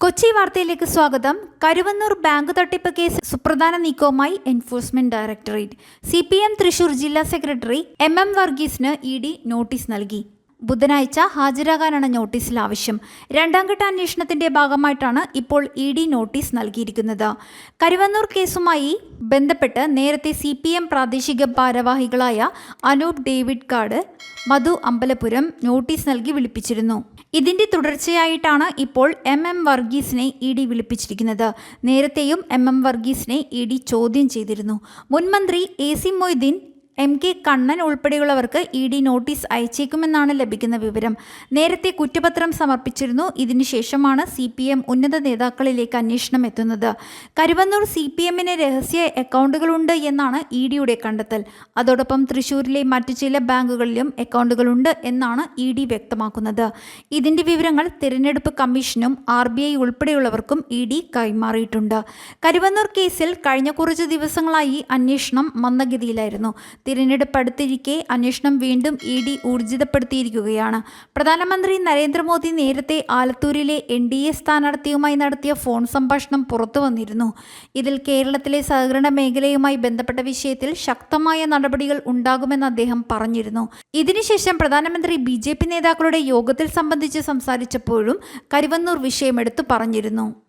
കൊച്ചി വാർത്തയിലേക്ക് സ്വാഗതം. കരുവന്നൂർ ബാങ്ക് തട്ടിപ്പ് കേസ് സുപ്രധാന നീക്കവുമായി enforcement directorate. C P M Thrissur ജില്ലാ സെക്രട്ടറി എം എം വർഗീസിന് ഇ ഡി നോട്ടീസ് നൽകി. ബുധനാഴ്ച ഹാജരാകാനാണ് നോട്ടീസിൽ ആവശ്യം. രണ്ടാം ഘട്ട അന്വേഷണത്തിന്റെ ഭാഗമായിട്ടാണ് ഇപ്പോൾ ഇ ഡി നോട്ടീസ് നൽകിയിരിക്കുന്നത്. കരുവന്നൂർ കേസുമായി ബന്ധപ്പെട്ട് നേരത്തെ സി പി എം പ്രാദേശിക ഭാരവാഹികളായ അനൂപ് ഡേവിഡ് കാട് മധു അമ്പലപുരം നോട്ടീസ് നൽകി വിളിപ്പിച്ചിരുന്നു. ഇതിന്റെ തുടർച്ചയായിട്ടാണ് ഇപ്പോൾ എം എം വർഗീസിനെ ഇ ഡി വിളിപ്പിച്ചിരിക്കുന്നത്. നേരത്തെയും എം എം വർഗീസിനെ ഇ ഡി ചോദ്യം ചെയ്തിരുന്നു. മുൻമന്ത്രി A C Moideen M K Kannan ഉൾപ്പെടെയുള്ളവർക്ക് E D notice അയച്ചേക്കുമെന്നാണ് ലഭിക്കുന്ന വിവരം. നേരത്തെ കുറ്റപത്രം സമർപ്പിച്ചിരുന്നു. ഇതിനുശേഷമാണ് സി പി എം ഉന്നത നേതാക്കളിലേക്ക് അന്വേഷണം എത്തുന്നത്. കരുവന്നൂർ സി പി എമ്മിന് രഹസ്യ അക്കൗണ്ടുകളുണ്ട് എന്നാണ് ഇ ഡിയുടെ കണ്ടെത്തൽ. അതോടൊപ്പം തൃശൂരിലെ മറ്റു ചില ബാങ്കുകളിലും അക്കൗണ്ടുകളുണ്ട് എന്നാണ് ഇ ഡി വ്യക്തമാക്കുന്നത്. ഇതിന്റെ വിവരങ്ങൾ തിരഞ്ഞെടുപ്പ് കമ്മീഷനും ആർ ബി ഐ ഉൾപ്പെടെയുള്ളവർക്കും ഇ ഡി കൈമാറിയിട്ടുണ്ട്. കരുവന്നൂർ കേസിൽ കഴിഞ്ഞ കുറച്ച് ദിവസങ്ങളായി അന്വേഷണം മന്ദഗതിയിലായിരുന്നു. തിരഞ്ഞെടുപ്പ് അടുത്തിരിക്കെ അന്വേഷണം വീണ്ടും ഇ ഡി ഊർജിതപ്പെടുത്തിയിരിക്കുകയാണ്. പ്രധാനമന്ത്രി നരേന്ദ്രമോദി നേരത്തെ ആലത്തൂരിലെ എൻ ഡി എ സ്ഥാനാർത്ഥിയുമായി നടത്തിയ ഫോൺ സംഭാഷണം പുറത്തു വന്നിരുന്നു. ഇതിൽ കേരളത്തിലെ സഹകരണ മേഖലയുമായി ബന്ധപ്പെട്ട വിഷയത്തിൽ ശക്തമായ നടപടികൾ ഉണ്ടാകുമെന്ന് അദ്ദേഹം പറഞ്ഞിരുന്നു. ഇതിനുശേഷം പ്രധാനമന്ത്രി ബി ജെ പി നേതാക്കളുടെ യോഗത്തിൽ സംബന്ധിച്ച് സംസാരിച്ചപ്പോഴും കരുവന്നൂർ വിഷയമെടുത്തു പറഞ്ഞിരുന്നു.